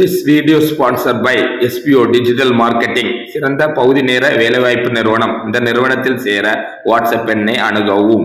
This video sponsor by SPO digital marketing சிறந்த பகுதி நேர வேலைவாய்ப்பு நிறுவனம். இந்த நிறுவனத்தில் சேர வாட்ஸ்அப் எண்ணை அணுகவும்.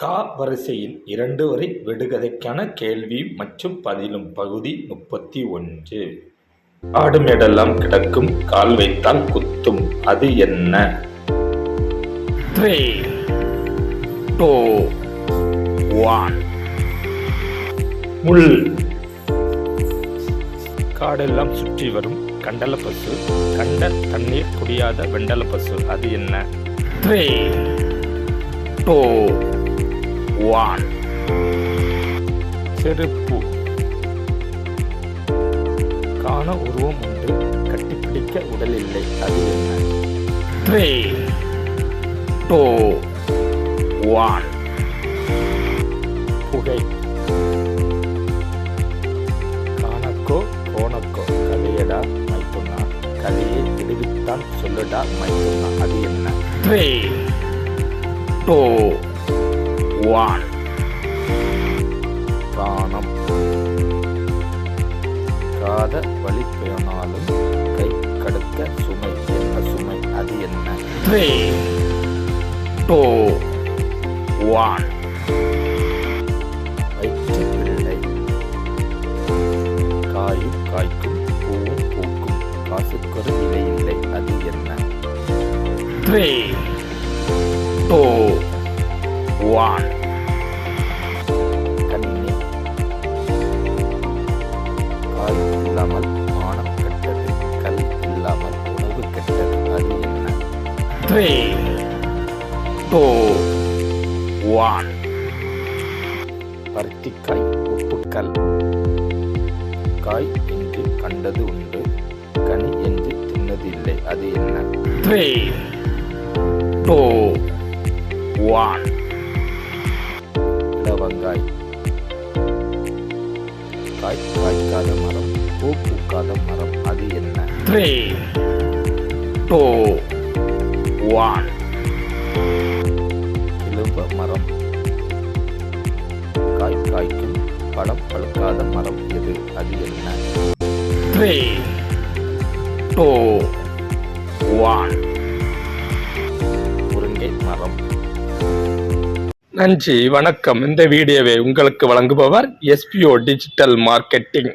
கா வரிசையில் இரண்டு வரை விடுகதைக்கான கேள்வி மற்றும் பதிலும் பகுதி முப்பத்தி ஒன்று. ஆடு மேடெல்லாம் கிடக்கும் கால் வைத்தால் குத்தும். அது என்ன? த்ரீ டூ ஒன் முள். காடெல்லாம் சுற்றி வரும் கண்டல பசு. கண்ட தண்ணீர் குடியாத வெண்டல பசு. அது என்ன? த்ரீ டூ ஒன் செருப்பு. காண உருவம் உண்டு. கட்டிப்பிடிக்க உடல் இல்லை. அது என்ன? த்ரீ டூ ஒன் புகை. காணக்கோ கோணக்கோ. கதையடா மைத்துனா. கதையை விடுவித்தான் சொல்லுடா மைத்துனா. அது என்ன? த்ரீ டூ ஒன் காணம் காத வழி போனாலும் கை கடுத்த சுமை என்ன சுமை அது என்ன த்ரீ டூ ஒன் வயிற்று பிள்ளை காயும் காய்க்கும் பூவும் பூக்கும் காசுக்கொரு விலை இல்லை அது என்ன த்ரீ ஒன் கண்ணி காய் இல்லாமல் மானம் கெட்டது கல் இல்லாமல் உணவு கெட்டது அது என்ன? த்ரீ டூ ஒன் பருத்திக்காய் உப்புக்கல் காய் என்று கண்டது உண்டு கனி என்று தின்னதில்லை அது என்ன? த்ரீ டூ ஒன் காய் காய்க்காத மரம் பூ பூக்காத மரம் அது என்ன? த்ரீ டூ ஒன் இழுவ மரம். காய் காய்க்கும் பழம் பழுக்காத மரம் எது? அது என்ன? த்ரீ டூ நன்றி வணக்கம். இந்த வீடியோவை உங்களுக்கு வழங்குபவர் எஸ்பிஓ டிஜிட்டல் மார்க்கெட்டிங்